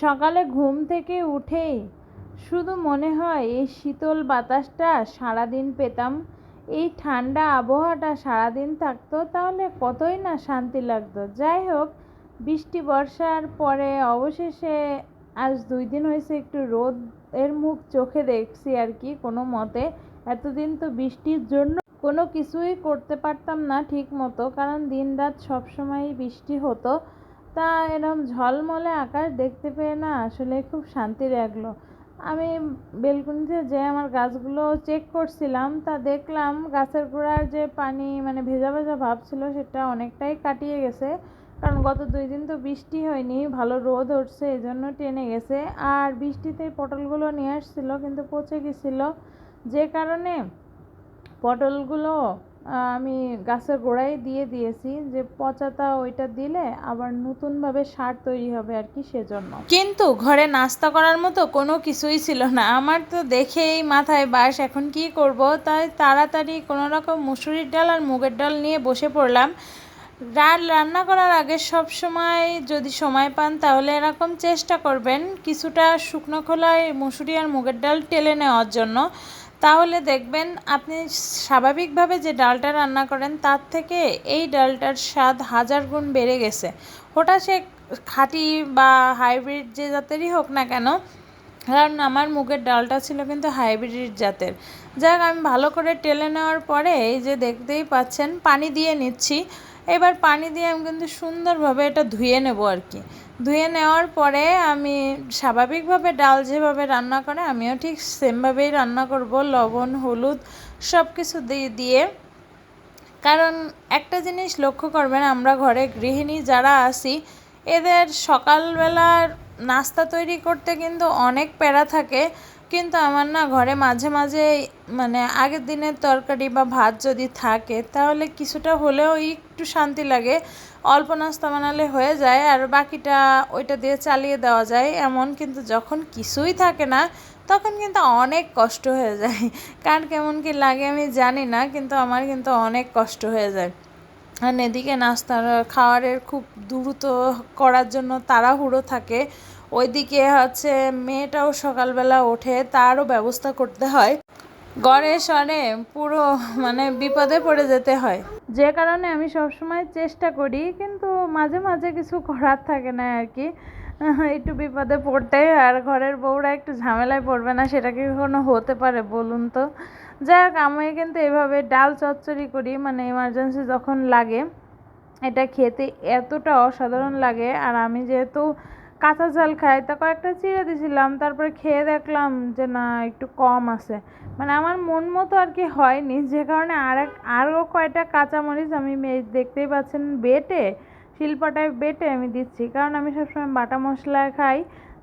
সকালে ঘুম থেকে উঠেই শুধু মনে হয়, এই শীতল বাতাসটা সারাদিন পেতাম, এই ঠান্ডা আবহাওয়াটা সারাদিন থাকতো, তাহলে কতই না শান্তি লাগতো। যাই হোক, বৃষ্টি বর্ষার পরে অবশেষে আজ দুই দিন হয়েছে একটু রোদ এর মুখ চোখে দেখছি আর কি, কোনো মতে এতদিন তো বৃষ্টির জন্য কোনো কিছুই করতে পারতাম না ঠিক মতো কারণ দিন রাত সবসময়ই বৃষ্টি হতো। তা এরম ঝলমলে আকাশ দেখতে পেয়ে না আসলে খুব শান্তি লাগল। আমি বেলকুনিতে যে আমার গাছগুলো চেক করছিলাম, তা দেখলাম গাছের গোড়ার যে পানি মানে ভেজা ভেজা ভাব ছিল সেটা অনেকটাই কাটিয়ে গেছে। কারণ গত দুই দিন তো বৃষ্টি হয়নি, ভালো রোদ উঠছে এই জন্য টেনে গেছে। আর বৃষ্টিতে পটলগুলো নিয়ে আসছিল, কিন্তু পচে গেছিল। যে কারণে পটলগুলো আমি গাছের গোড়ায় দিয়ে দিয়েছি যে পচাতা ওইটা দিলে আবার নতুনভাবে সার তৈরি হবে আর কি সেজন্য। কিন্তু ঘরে নাস্তা করার মতো কোনো কিছুই ছিল না। আমার তো দেখেই মাথায় বাস, এখন কি করব? তাই তাড়াতাড়ি কোনো রকম মুসুরির ডাল আর মুগের ডাল নিয়ে বসে পড়লাম। ডাল রান্না করার আগে সব সময় যদি সময় পান তাহলে এরকম চেষ্টা করবেন কিছুটা শুকনো খোলায় মুসুরি আর মুগের ডাল টেলে নেওয়ার জন্য। তাহলে দেখবেন আপনি স্বাভাবিকভাবে যে ডালটা রান্না করেন, তার থেকে এই ডালটার স্বাদ হাজার গুণ বেড়ে গেছে। ওটা সে খাঁটি বা হাইব্রিড যে জাতেরই হোক না কেন, কারণ আমার মুগের ডালটা ছিল কিন্তু হাইব্রিড জাতের। যাক, আমি ভালো করে টেলে নেওয়ার পরে এই যে দেখতেই পাচ্ছেন, পানি দিয়ে নিচ্ছি। এবার পানি দিয়ে আমি কিন্তু সুন্দরভাবে এটা ধুয়ে নেব আর কি। ধুয়ে নেওয়ার পরে আমি স্বাভাবিকভাবে ডাল যেভাবে রান্না করে আমিও ঠিক সেমভাবেই রান্না করব। লবণ, হলুদ সব কিছু দিয়ে। দিয়ে কারণ একটা জিনিস লক্ষ্য করবেন আমরা ঘরে গৃহিণী যারা আসি এদের সকালবেলার নাস্তা তৈরি করতে কিন্তু অনেক প্যারা থাকে। কিন্তু আমার না ঘরে মাঝে মাঝে মানে আগের দিনের তরকারি বা ভাত যদি থাকে, তাহলে কিছুটা হলেও একটু শান্তি লাগে। অল্প নাস্তা বানালে হয়ে যায় আর বাকিটা ওইটা দিয়ে চালিয়ে দেওয়া যায় এমন, কিন্তু যখন কিছুই থাকে না, তখন কিন্তু অনেক কষ্ট হয়ে যায়। কার কেমন কি লাগে আমি জানি না, কিন্তু আমার কিন্তু অনেক কষ্ট হয়ে যায়। আর এদিকে নাস্তা খাওয়ারের খুব দ্রুত করার জন্য তাড়াহুড়ো থাকে। ওইদিকে হচ্ছে মেয়েটাও সকালবেলা ওঠে, তারও ব্যবস্থা করতে হয়। গড়ে সরে পুরো মানে বিপদে পড়ে যেতে হয়। যে কারণে আমি সবসময় চেষ্টা করি, কিন্তু মাঝে মাঝে কিছু করার থাকে না আর কি। একটু বিপদে পড়তে, আর ঘরের বউরা একটু ঝামেলায় পড়বে না, সেটা কি কখনো হতে পারে বলুন তো? যাক, আমি কিন্তু এভাবে ডাল চচ্চড়ি করি মানে এমার্জেন্সি যখন লাগে, এটা খেতে এতটা অসাধারণ লাগে। আর আমি যেহেতু কাঁচা ঝাল খাই, তা কয়েকটা চিড়ে দিয়েছিলাম তারপরে খেয়ে দেখলাম যে না, একটু কম আছে। মানে আমার মন মতো আর কি হয়নি, যে কারণে আর এক আরও কয়টা কাঁচামরিচ আমি দেখতেই পাচ্ছেন, বেটে, শিল্পটায় বেটে আমি দিচ্ছি। কারণ আমি সবসময় বাটা মশলা খাই,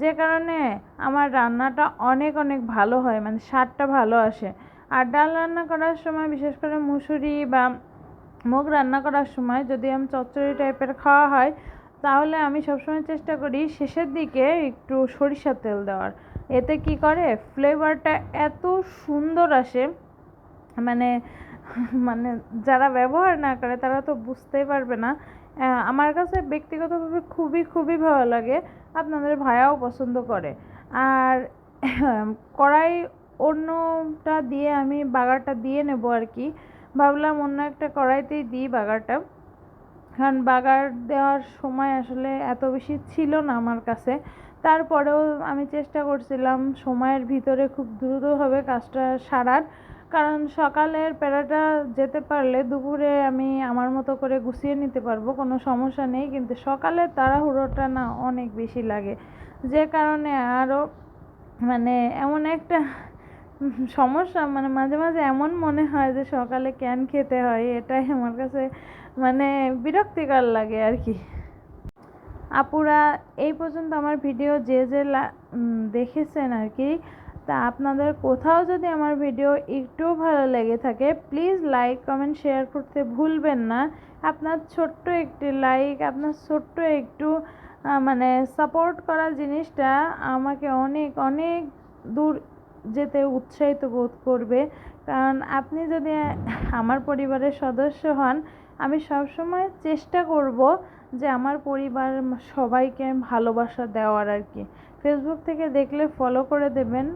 যে কারণে আমার রান্নাটা অনেক অনেক ভালো হয় মানে স্বাদটা ভালো আসে। আর ডাল রান্না করার সময়, বিশেষ করে মুসুরি বা মুগ রান্না করার সময় যদি আমি চচ্চড়ি টাইপের খাওয়া হয় তাহলে আমি সবসময় চেষ্টা করি শেষের দিকে একটু সরিষার তেল দেওয়ার। এতে কি করে? ফ্লেভারটা এত সুন্দর আসে। মানে মানে যারা ব্যবহার না করে তারা তো বুঝতেই পারবে না। আমার কাছে ব্যক্তিগতভাবে খুবই খুবই ভালো লাগে। আপনাদের ভাইয়াও পছন্দ করে। আর কড়াই অন্যটা দিয়ে আমি বাগারটা দিয়ে নেব আর কি। ভাবলাম অন্য একটা কড়াইতেই দিই বাগারটা। কারণ বাগার দেওয়ার সময় আসলে এত বেশি ছিল না আমার কাছে। তারপরেও আমি চেষ্টা করছিলাম সময়ের ভিতরে খুব দ্রুতভাবে কাজটা সারার। কারণ সকালের প্যারাটা যেতে পারলে দুপুরে আমি আমার মতো করে গুছিয়ে নিতে পারব, কোনো সমস্যা নেই। কিন্তু সকালের তাড়াহুড়োটা না অনেক বেশি লাগে। যে কারণে আরও মানে এমন একটা সমস্যা মানে মাঝে মাঝে এমন মনে হয় যে সকালে ক্যান খেতে হয়, এটাই আমার কাছে মানে বিরক্তিকর লাগে আর কি। আপুরা, এই পর্যন্ত আমার ভিডিও যে যে দেখেছেন আর কি, তা আপনাদের কোথাও যদি আমার ভিডিও একটু ভালো লেগে থাকে প্লিজ লাইক কমেন্ট শেয়ার করতে ভুলবেন না। আপনার ছোট্ট একটি লাইক আপনার ছোট্ট একটু মানে সাপোর্ট করা জিনিসটা আমাকে অনেক অনেক দূর যেতে উৎসাহিত বোধ করবে। কারণ আপনি যদি আমার পরিবারের সদস্য হন, আমি সবসময় চেষ্টা করব যে আমার পরিবার সবাইকে ভালোবাসা দেওয়ার আর কি। ফেসবুক থেকে দেখলে ফলো করে দেবেন,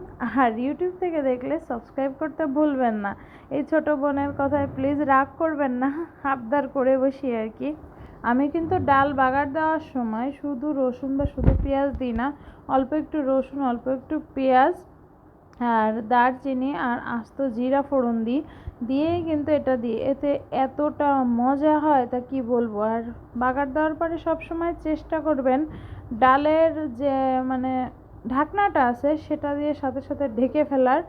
আর ইউটিউব থেকে দেখলে সাবস্ক্রাইব করতে ভুলবেন না। এই ছোট বোনের কথায় প্লিজ রাগ করবেন না, আবদার করে বসি আর কি। আমি কিন্তু ডাল বাগার দেওয়ার সময় শুধু রসুন বা শুধু পেঁয়াজ দিই না, অল্প একটু রসুন, অল্প একটু পেঁয়াজ আর দারচিনি আর আস্ত জিরা ফোড়ন দিই দিয়েই কিন্তু এটা দিই এতে এতটা মজা হয় তা কি বলব? আর বাগার দেওয়ার পরে সবসময় চেষ্টা করবেন ডালের যে মানে ঢাকনাটা আছে সেটা দিয়ে সাথে সাথে ঢেকে ফেলার।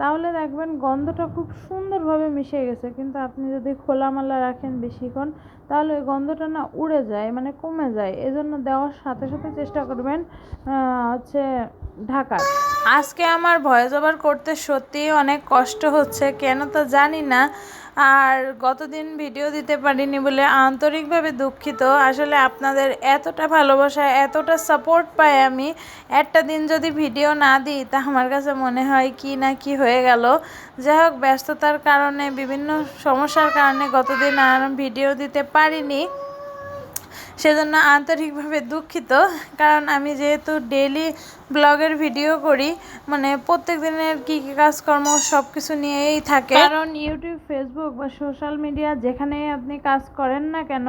তাহলে দেখবেন গন্ধটা খুব সুন্দরভাবে মিশে গেছে। কিন্তু আপনি যদি খোলামেলা রাখেন বেশিক্ষণ তাহলে ওই গন্ধটা না উড়ে যায় মানে কমে যায়। এজন্য দেওয়ার সাথে সাথে চেষ্টা করবেন হচ্ছে ঢাকার। আজকে আমার ভয়েস ওভার করতে সত্যিই অনেক কষ্ট হচ্ছে, কেন তো জানি না। আর গতদিন ভিডিও দিতে পারিনি বলে আন্তরিকভাবে দুঃখিত। আসলে আপনাদের এতটা ভালোবাসা, এতটা সাপোর্ট পাই আমি। একটা দিন যদি ভিডিও না দিই, তা আমার কাছে মনে হয় কি না কি হয়ে গেল। যাই হোক, ব্যস্ততার কারণে, বিভিন্ন সমস্যার কারণে গতদিন আর ভিডিও দিতে পারিনি, সেজন্য আন্তরিকভাবে দুঃখিত। কারণ আমি যেহেতু ডেলি ব্লগের ভিডিও করি মানে প্রত্যেক দিনের কী কী কাজকর্ম সব কিছু নিয়েই থাকে। কারণ ইউটিউব ফেসবুক বা সোশ্যাল মিডিয়া যেখানেই আপনি কাজ করেন না কেন,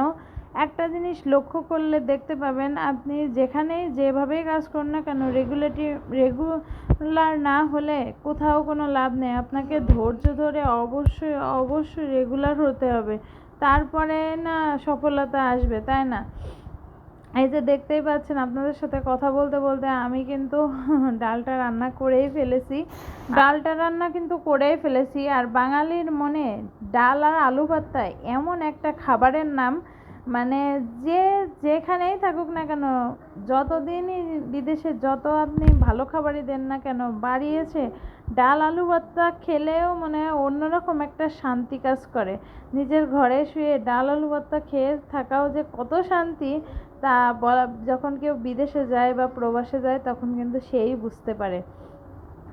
একটা জিনিস লক্ষ্য করলে দেখতে পাবেন, আপনি যেখানেই যেভাবেই কাজ করুন না কেন রেগুলেটি রেগুলার না হলে কোথাও কোনো লাভ নেই। আপনাকে ধৈর্য ধরে অবশ্যই অবশ্যই রেগুলার হতে হবে। তারপরে না সফলতা আসবে, তাই না? এই যে দেখতেই পাচ্ছেন আপনাদের সাথে কথা বলতে বলতে আমি কিন্তু ডালটা রান্না করেই ফেলেছি। ডালটা রান্না কিন্তু করেই ফেলেছি। আর বাঙালির মনে ডাল আর আলু ভর্তা এমন একটা খাবারের নাম মানে যে যেখানেই থাকুক না কেন, যতদিনই বিদেশে যত আপনি ভালো খাবারই দেন না কেন বাড়ি এসে ডাল, আলু ভর্তা খেলেও মানে অন্যরকম একটা শান্তি কাজ করে। নিজের ঘরে শুয়ে ডাল, আলু ভর্তা খেয়ে থাকাও যে কত শান্তি, তা বলা, যখন কেউ বিদেশে যায় বা প্রবাসে যায় তখন কিন্তু সেই বুঝতে পারে।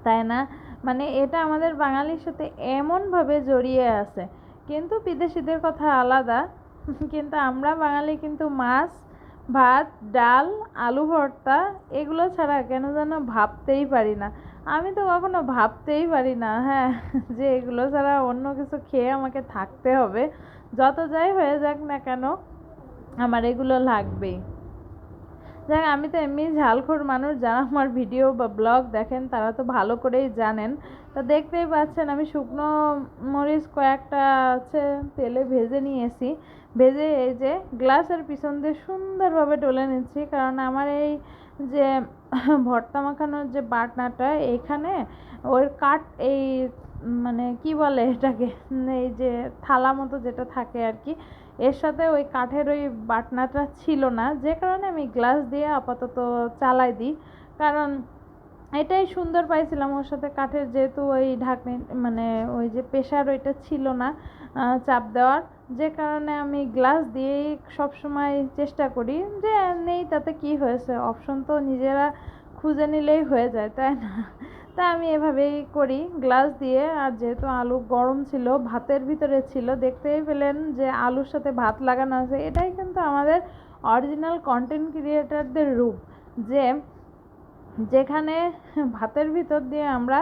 তাই না? মানে এটা আমাদের বাঙালির সাথে এমনভাবে জড়িয়ে আছে। কিন্তু বিদেশিদের কথা আলাদা। কিন্তু আমরা বাঙালি কিন্তু মাছ, ভাত, ডাল, আলু ভর্তা এগুলো ছাড়া কেন যেন ভাবতেই পারি না। আমি তো কখনো ভাবতেই পারি না হ্যাঁ যে এগুলো ছাড়া অন্য কিছু খেয়ে আমাকে থাকতে হবে। যত যাই হয়ে যাক না কেন, আমার এগুলো লাগবেই। যাক, আমি তো এমনি ঝালখোর মানুষ, যারা আমার ভিডিও বা ব্লগ দেখেন তারা তো ভালো করেই জানেন। তা দেখতেই পাচ্ছেন আমি শুকনো মরিচ কয়েকটা আছে, তেলে ভেজে নিয়েছি। ভেজে এই যে গ্লাসের পিছন দিয়ে সুন্দরভাবে ডলে নিচ্ছি। কারণ আমার এই যে ভর্তা মাখানোর যে বাটনাটা, এখানে ওর কাঠ এই মানে কি বলে এটাকে, এই যে থালা মতো যেটা থাকে আর কি, এর সাথে ওই কাঠের ওই বাটনাটা ছিল না। যে কারণে আমি গ্লাস দিয়ে আপাতত চালাই দিই। কারণ এটাই সুন্দর পাইছিলাম ওর সাথে কাঠের যেহেতু ওই ঢাকনি মানে ওই যে প্রেশার ওইটা ছিল না। চাপ দেওয়ার। যে কারণে আমি গ্লাস দিয়েই সবসময় চেষ্টা করি যে, নেই, তাতে কি হয়েছে? অপশন তো নিজেরা খুঁজে নিলেই হয়ে যায়, তাই না? তা আমি এভাবেই করি, গ্লাস দিয়ে। আর যেহেতু আলু গরম ছিল, ভাতের ভিতরে ছিল, দেখতেই পেলেন যে আলুর সাথে ভাত লাগানো আছে। এটাই কিন্তু আমাদের অরিজিনাল কন্টেন্ট ক্রিয়েটারদের রূপ। যে যেখানে ভাতের ভিতর দিয়ে আমরা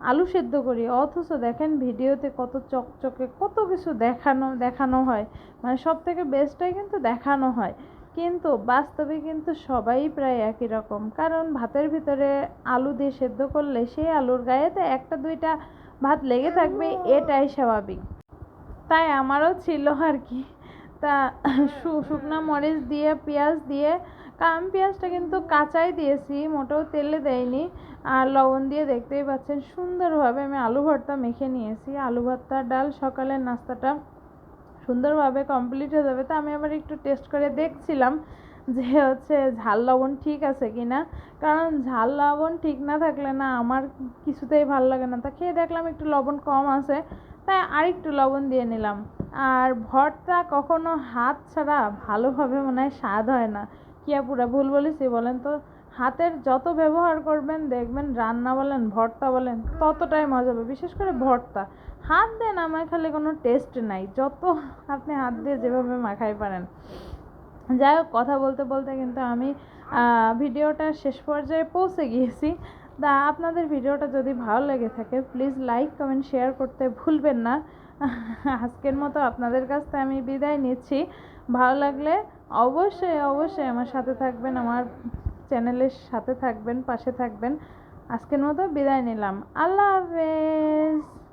আলু সেদ্ধ করি, অথচ দেখেন ভিডিওতে কত চকচকে কত কিছু দেখানো দেখানো হয়। মানে সব থেকে বেস্টটাই কিন্তু দেখানো হয়। কিন্তু বাস্তবে কিন্তু সবাই প্রায় একই রকম। কারণ ভাতের ভিতরে আলু দিয়ে সেদ্ধ করলে সেই আলুর গায়েতে একটা, দুইটা ভাত লেগে থাকবে, এটাই স্বাভাবিক। তাই আমারও ছিল আর কি। তা শুকনো মরিচ দিয়ে, পেঁয়াজ দিয়ে কাম পেঁয়াজটা কিন্তু কাঁচাই দিয়েছি, মোটেও তেলে দেয়নি আর লবণ দিয়ে দেখতেই পাচ্ছেন সুন্দরভাবে আমি আলু ভর্তা মেখে নিয়েছি। আলু ভর্তা ডাল সকালের নাস্তাটা সুন্দরভাবে কমপ্লিট হয়ে যাবে। তো আমি আবার একটু টেস্ট করে দেখছিলাম যে হচ্ছে ঝাল লবণ ঠিক আছে কি না কারণ ঝাল লবণ ঠিক না থাকলে না আমার কিছুতেই ভালো লাগে না। তা খেয়ে দেখলাম একটু লবণ কম আছে, তাই আরেকটু লবণ দিয়ে নিলাম। আর ভর্তা কখনো হাত ছাড়া ভালোভাবে মনে হয় স্বাদ হয় না। কি আপুরা ভুল বলেছি বলেন তো? হাতের যত ব্যবহার করবেন, দেখবেন রান্না বলেন, ভর্তা বলেন, ততটাই মজা হবে। বিশেষ করে ভর্তা। হাত দিয়ে না মাখালে কোনো টেস্ট নাই। যত আপনি হাত দিয়ে যেভাবে মাখাই পারেন। যাই হোক, কথা বলতে বলতে কিন্তু আমি ভিডিওটা শেষ পর্যায়ে পৌঁছে গিয়েছি। তা আপনাদের ভিডিওটা যদি ভালো লেগে থাকে প্লিজ লাইক কমেন্ট শেয়ার করতে ভুলবেন না। আজকের মতো আপনাদের কাছ থেকে আমি বিদায় নিচ্ছি। ভালো লাগলে অবশ্যই অবশ্যই আমার সাথে থাকবেন, আমার চ্যানেলের সাথে থাকবেন, পাশে থাকবেন। আজকের মতো বিদায় নিলাম। আল্লাহ হাফেজ।